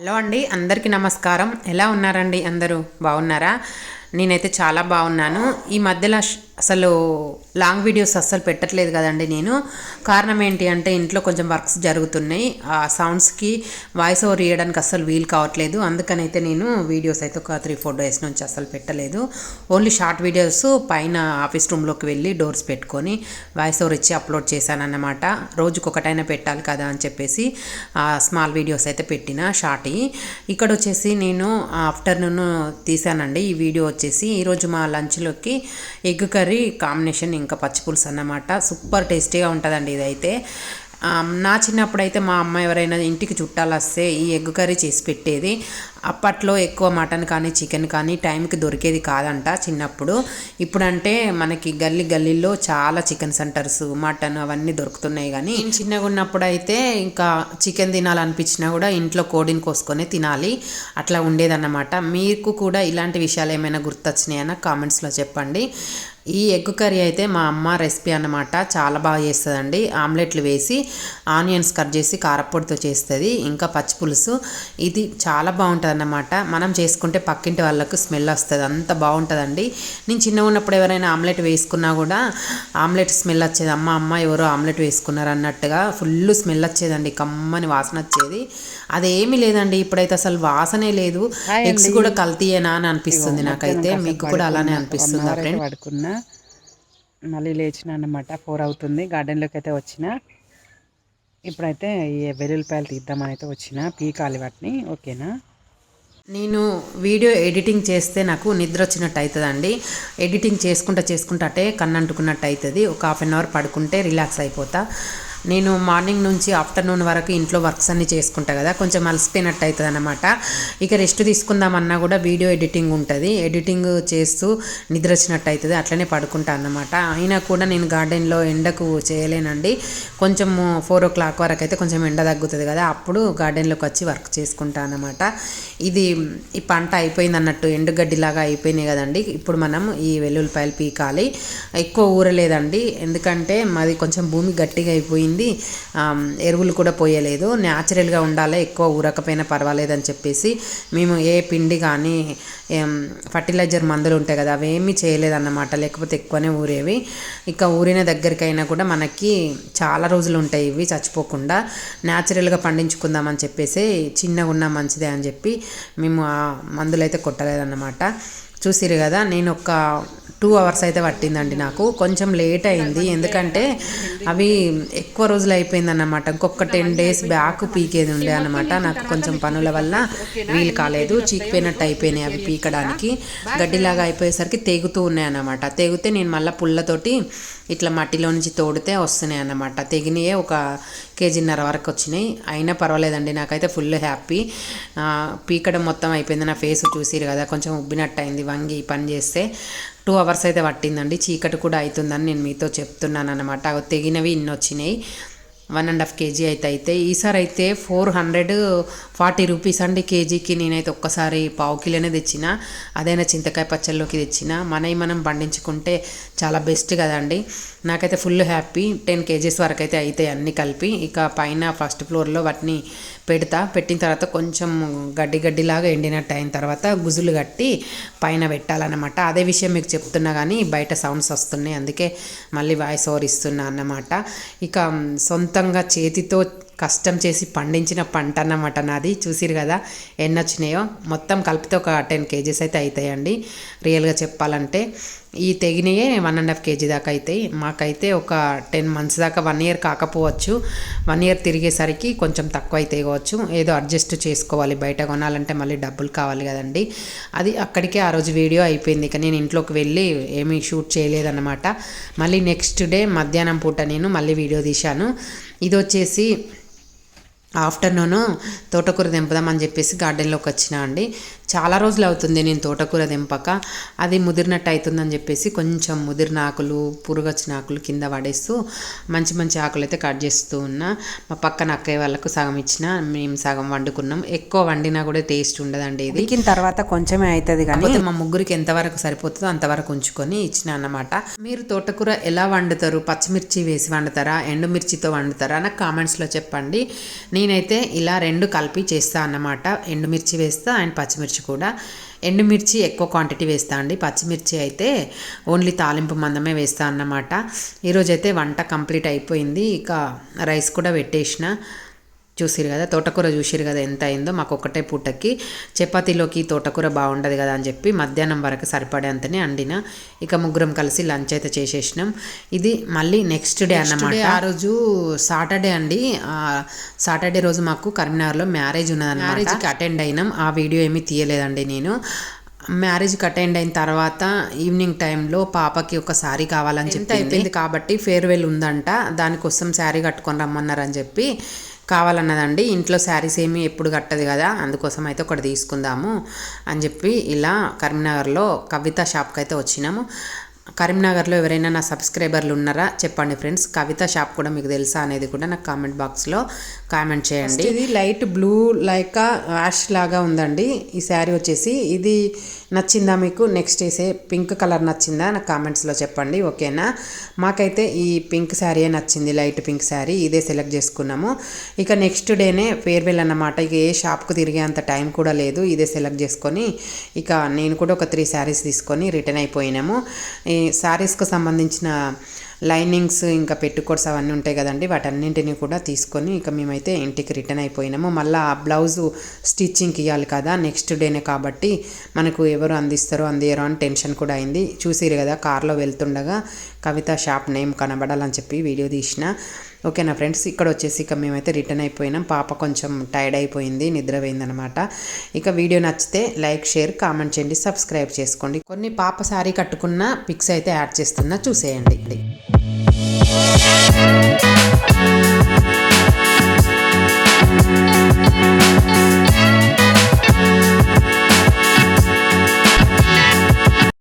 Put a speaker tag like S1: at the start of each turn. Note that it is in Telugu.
S1: హలో అండి అందరికీ నమస్కారం. ఎలా ఉన్నారండి అందరూ? బాగున్నారా? నేనైతే చాలా బాగున్నాను. ఈ మధ్యలో అసలు లాంగ్ వీడియోస్ అస్సలు పెట్టట్లేదు కదండి నేను. కారణం ఏంటి అంటే ఇంట్లో కొంచెం వర్క్స్ జరుగుతున్నాయి. ఆ సౌండ్స్కి వాయిస్ ఓవర్ ఇవ్వడానికి అస్సలు వీలు కావట్లేదు. అందుకనైతే నేను వీడియోస్ అయితే ఒక త్రీ ఫోర్ డేస్ నుంచి అస్సలు పెట్టలేదు. ఓన్లీ షార్ట్ వీడియోస్ పైన ఆఫీస్ రూమ్లోకి వెళ్ళి డోర్స్ పెట్టుకొని వాయిస్ ఓవర్ ఇచ్చి అప్లోడ్ చేశానన్నమాట. రోజుకొకటైనా పెట్టాలి కదా అని చెప్పేసి స్మాల్ వీడియోస్ అయితే పెట్టిన షార్ట్. ఇక్కడ వచ్చేసి నేను ఆఫ్టర్నూన్ తీసానండి ఈ వీడియో వచ్చేసి ఈరోజు మా లంచ్లోకి ఎగ్ కర్రీ కాంబినేషన్ ఇంకా పచ్చిపులుసు అన్నమాట. సూపర్ టేస్టీగా ఉంటుందండి ఇదైతే. నా చిన్నప్పుడు అయితే మా అమ్మ ఎవరైనా ఇంటికి చుట్టాలు వస్తే ఈ ఎగ్ కర్రీ చేసి పెట్టేది. అప్పట్లో ఎక్కువ మటన్ కానీ చికెన్ కానీ టైంకి దొరికేది కాదంట చిన్నప్పుడు. ఇప్పుడంటే మనకి గల్లీ గల్లీలో చాలా చికెన్ సెంటర్స్ మటన్ అవన్నీ దొరుకుతున్నాయి కానీ చిన్నగా ఉన్నప్పుడు అయితే ఇంకా చికెన్ తినాలనిపించినా కూడా ఇంట్లో కోడిని కోసుకొని తినాలి. అట్లా ఉండేదన్నమాట. మీకు కూడా ఇలాంటి విషయాలు ఏమైనా గుర్తొచ్చినాయన్నా కామెంట్స్లో చెప్పండి. ఈ ఎగ్ కర్రీ అయితే మా అమ్మ రెసిపీ అన్నమాట. చాలా బాగా చేస్తుందండి. ఆమ్లెట్లు వేసి ఆనియన్స్ కట్ చేసి కారప్పొడితో చేస్తుంది ఇంకా పచ్చి పులుసు ఇది చాలా బాగుంటుంది అన్నమాట మనం చేసుకుంటే పక్కింటి వాళ్ళకు స్మెల్ వస్తుంది. అంత బాగుంటుందండి. నేను చిన్నగా ఉన్నప్పుడు ఎవరైనా ఆమ్లెట్ వేసుకున్నా కూడా ఆమ్లెట్ స్మెల్ వచ్చేది. అమ్మ అమ్మ ఎవరో ఆమ్లెట్ వేసుకున్నారు అన్నట్టుగా ఫుల్ స్మెల్ వచ్చేదండి. కమ్మని వాసన వచ్చేది. అదేమీ లేదండి. ఇప్పుడైతే అసలు వాసనే లేదు. ఎగ్స్ కూడా కల్తీయేనా అని అనిపిస్తుంది నాకైతే. మీకు కూడా అలానే అనిపిస్తుందా ఫ్రెండ్.
S2: మళ్ళీ లేచిన అన్నమాట. ఫోర్ అవుతుంది. గార్డెన్లోకి అయితే వచ్చిన. ఇప్పుడైతే ఈ వెల్లుల్లిపాయలు తీద్దామని అయితే వచ్చిన. పీకాలి వాటిని. ఓకేనా?
S1: నేను వీడియో ఎడిటింగ్ చేస్తే నాకు నిద్ర వచ్చినట్టు అవుతుందండి ఎడిటింగ్ చేసుకుంటా చేసుకుంటా కన్ను అంటుకున్నట్టు అవుతుంది ఒక హాఫ్ అన్ అవర్ పడుకుంటే రిలాక్స్ అయిపోతా. నేను మార్నింగ్ నుంచి ఆఫ్టర్నూన్ వరకు ఇంట్లో వర్క్స్ అన్నీ చేసుకుంటా కదా కొంచెం అలసిపోయినట్టు అవుతుంది అనమాట ఇక రెస్ట్ తీసుకుందామన్నా కూడా వీడియో ఎడిటింగ్ ఉంటుంది. ఎడిటింగ్ చేస్తూ నిద్ర వచ్చినట్టు అవుతుంది అట్లనే పడుకుంటా అన్నమాట. అయినా కూడా నేను గార్డెన్లో ఎండకు చేయలేనండి. కొంచెం ఫోర్ ఓ క్లాక్ వరకు అయితే కొంచెం ఎండ తగ్గుతుంది కదా అప్పుడు గార్డెన్లోకి వచ్చి వర్క్ చేసుకుంటా అన్నమాట. ఇది ఈ పంట అయిపోయింది అన్నట్టు ఎండుగడ్డిలాగా అయిపోయినాయి కదండి. ఇప్పుడు మనం ఈ వెల్లుల్లిపాయలు పీకాలి. ఎక్కువ ఊరలేదండి. ఎందుకంటే మాది కొంచెం భూమి గట్టిగా అయిపోయింది. ఆమ్, ఎరువులు కూడా పోయలేదు. న్యాచురల్గా ఉండాలి? ఎక్కువ ఊరకపోయినా పర్వాలేదు అని చెప్పేసి మేము ఏ పిండి కానీ ఫర్టిలైజర్ మందులు ఉంటాయి కదా అవేమీ చేయలేదన్నమాట. లేకపోతే ఎక్కువనే ఊరేవి. ఇక ఊరిన దగ్గరికైనా కూడా మనకి చాలా రోజులు ఉంటాయి ఇవి చచ్చిపోకుండా. న్యాచురల్గా పండించుకుందామని చెప్పేసి చిన్నగా ఉన్నా మంచిదే అని చెప్పి మేము ఆ మందులు అయితే కొట్టలేదన్నమాట. చూసిరు కదా నేను ఒక టూ అవర్స్ అయితే పట్టిందండి నాకు. కొంచెం లేట్ అయింది. ఎందుకంటే అవి ఎక్కువ రోజులు అయిపోయిందన్నమాట. ఇంకొక టెన్ డేస్ బ్యాక్ పీకేది ఉండే అనమాట నాకు కొంచెం పనుల వల్ల వీలు కాలేదు. చీకిపోయినట్టు అయిపోయినాయి అవి పీకడానికి. గడ్డిలాగా అయిపోయేసరికి తెగుతూ ఉన్నాయి అన్నమాట. తెగితే నేను మళ్ళీ పుల్లతోటి ఇట్లా మట్టిలో నుంచి తోడితే వస్తున్నాయి అన్నమాట. తెగినయే ఒక కేజీన్నర వరకు వచ్చినాయి. అయినా పర్వాలేదండి నాకైతే ఫుల్ హ్యాపీ. పీకడం మొత్తం అయిపోయింది నా ఫేస్ చూసిరు కదా కొంచెం ఉబ్బినట్టు అయింది వంగి పని చేస్తే. టూ అవర్స్ అయితే పట్టిందండి చీకటి కూడా అవుతుందని నేను మీతో చెప్తున్నాను అనమాట తెగినవి ఇన్ని వచ్చినాయి వన్ అండ్ హాఫ్ కేజీ అయితే అయితే. ఈసారి అయితే ఫోర్ హండ్రెడ్ ఫార్టీ రూపీస్ అండి కేజీకి నేనైతే ఒక్కసారి పావు కిలోనే తెచ్చిన. అదైనా చింతకాయ పచ్చళ్ళలోకి తెచ్చిన. మనవి మనం పండించుకుంటే చాలా బెస్ట్ కదండి. నాకైతే ఫుల్ హ్యాపీ. టెన్ కేజీస్ వరకు అయితే అవుతాయి అన్నీ కలిపి ఇక పైన ఫస్ట్ ఫ్లోర్లో వాటిని పెడతా. పెట్టిన తర్వాత కొంచెం గడ్డి గడ్డిలాగా ఎండినట్టు అయిన తర్వాత గుజులు కట్టి పైన పెట్టాలన్నమాట. అదే విషయం మీకు చెప్తున్నా కానీ బయట సౌండ్స్ వస్తున్నాయి. అందుకే మళ్ళీ వాయిస్ ఓవర్ ఇస్తున్నా అన్నమాట. ఇక సొంత సొంతంగా చేతితో కష్టం చేసి పండించిన పంట అన్నమాట నాది. చూసిరు కదా ఎన్ని వచ్చినాయో మొత్తం కలిపితే ఒక టెన్ కేజీస్ అయితే అవుతాయండి రియల్గా చెప్పాలంటే. ఈ తెగినయే వన్ అండ్ హాఫ్ కేజీ దాకా అవుతాయి మాకైతే ఒక టెన్ మంత్స్ దాకా వన్ ఇయర్ కాకపోవచ్చు. వన్ ఇయర్ తిరిగేసరికి కొంచెం తక్కువ అయితే కావచ్చు ఏదో అడ్జస్ట్ చేసుకోవాలి. బయట కొనాలంటే మళ్ళీ డబ్బులు కావాలి కదండి. అది అక్కడికే ఆ రోజు వీడియో అయిపోయింది. ఇక నేను ఇంట్లోకి వెళ్ళి ఏమీ షూట్ చేయలేదన్నమాట. మళ్ళీ నెక్స్ట్ డే మధ్యాహ్నం పూట నేను మళ్ళీ వీడియో తీశాను. ఇది వచ్చేసి ఆఫ్టర్నూన్ తోటకూర తెంపుదామని చెప్పేసి గార్డెన్లోకి వచ్చిన అండి. చాలా రోజులు అవుతుంది నేను తోటకూర దింపక అది ముదిరినట్టు అవుతుందని చెప్పేసి కొంచెం ముదిరిన ఆకులు పురుగొచ్చిన ఆకులు కింద పడేస్తూ మంచి మంచి ఆకులు అయితే కట్ చేస్తూ ఉన్నా. మా పక్కన అక్కయ్య వాళ్ళకు సగం ఇచ్చిన మేము సగం వండుకున్నాం. ఎక్కువ వండినా కూడా టేస్ట్ ఉండదండి ఇది.
S2: ఉడికిన తర్వాత కొంచెమే అవుతుంది కానీ
S1: మా ముగ్గురికి ఎంతవరకు సరిపోతుందో అంతవరకు ఉంచుకొని ఇచ్చిన అన్నమాట. మీరు తోటకూర ఎలా వండుతారు? పచ్చిమిర్చి వేసి వండుతారా? ఎండుమిర్చితో వండుతారా? నాకు కామెంట్స్లో చెప్పండి. నేనైతే ఇలా రెండు కలిపి చేస్తా అన్నమాట. ఎండుమిర్చి వేస్తా అండ్ పచ్చిమిర్చి కూడా. ఎండుమిర్చి ఎక్కువ క్వాంటిటీ వేస్తా అండి. పచ్చిమిర్చి అయితే ఓన్లీ తాలింపు మందమే వేస్తా అన్నమాట. ఈరోజైతే వంట కంప్లీట్ అయిపోయింది. ఇక రైస్ కూడా పెట్టేసిన. చూసిరు కదా తోటకూర చూసిరు కదా ఎంత అయిందో మాకు ఒకటే పూటకి చపాతీలోకి తోటకూర బాగుండదు కదా అని చెప్పి మధ్యాహ్నం వరకు సరిపడేంతనే అండిన ఇక ముగ్గురం కలిసి లంచ్ అయితే చేసేసినాం. ఇది మళ్ళీ నెక్స్ట్ డే అన్నమాట. ఆ రోజు సాటర్డే అండి. సాటర్డే రోజు మాకు కరీంనగర్లో మ్యారేజ్ ఉన్నది మ్యారేజ్కి అటెండ్ అయినాం. ఆ వీడియో ఏమీ తీయలేదండి నేను. మ్యారేజ్కి అటెండ్ అయిన తర్వాత ఈవినింగ్ టైంలో పాపకి ఒక శారీ కావాలని చెప్పి అయిపోయింది కాబట్టి ఫేర్వెల్ ఉందంట. దానికోసం శారీ కట్టుకొని రమ్మన్నారని చెప్పి కావాలన్నదండి. ఇంట్లో శారీస్ ఏమీ ఎప్పుడు కట్టదు కదా అందుకోసం అయితే ఒకటి తీసుకుందాము అని చెప్పి ఇలా కరీంనగర్లో కవిత షాప్కి అయితే వచ్చినాము. కరీంనగర్లో ఎవరైనా నా సబ్స్క్రైబర్లు ఉన్నారా చెప్పండి ఫ్రెండ్స్. కవిత షాప్ కూడా మీకు తెలుసా అనేది కూడా నాకు కామెంట్ బాక్స్లో కామెంట్ చేయండి. ఇది లైట్ బ్లూ లైక్ యాష్ లాగా ఉందండి. ఈ శారీ వచ్చేసి ఇది నచ్చిందా మీకు? నెక్స్ట్ వేసే పింక్ కలర్ నచ్చిందా? నాకు కామెంట్స్లో చెప్పండి ఓకేనా మాకైతే ఈ పింక్ శారీయే నచ్చింది లైట్ పింక్ శారీ ఇదే సెలెక్ట్ చేసుకున్నాము. ఇక నెక్స్ట్ డేనే ఫేర్వెల్ అన్నమాట. ఇక ఏ షాప్కు తిరిగే అంత టైం కూడా లేదు. ఇదే సెలెక్ట్ చేసుకొని ఇక నేను కూడా ఒక త్రీ శారీస్ తీసుకొని రిటర్న్ అయిపోయినాము. ఈ శారీస్కు సంబంధించిన లైనింగ్స్ ఇంకా పెట్టుకోట్స్ అవన్నీ ఉంటాయి కదండి వాటన్నింటినీ కూడా తీసుకొని ఇక మేమైతే ఇంటికి రిటర్న్ అయిపోయినాము. మళ్ళీ ఆ బ్లౌజు స్టిచ్చింగ్కి ఇవ్వాలి కదా నెక్స్ట్ డేనే కాబట్టి మనకు ఎవరు అందిస్తారో అందియరో అని టెన్షన్ కూడా అయింది. చూసిరు కదా కార్లో వెళ్తుండగా కవిత షాప్ నేమ్ కనబడాలని చెప్పి వీడియో తీసిన. ఓకేనా ఫ్రెండ్స్ ఇక్కడ వచ్చేసి ఇక మేమైతే రిటర్న్ అయిపోయినాం. పాప కొంచెం టైర్డ్ అయిపోయింది నిద్రపోయిందనమాట ఇక వీడియో నచ్చితే లైక్ షేర్ కామెంట్ చేయండి సబ్స్క్రైబ్ చేసుకోండి. కొన్ని పాప సారీ కట్టుకున్న పిక్స్ అయితే యాడ్ చేస్తున్నా చూసేయండి.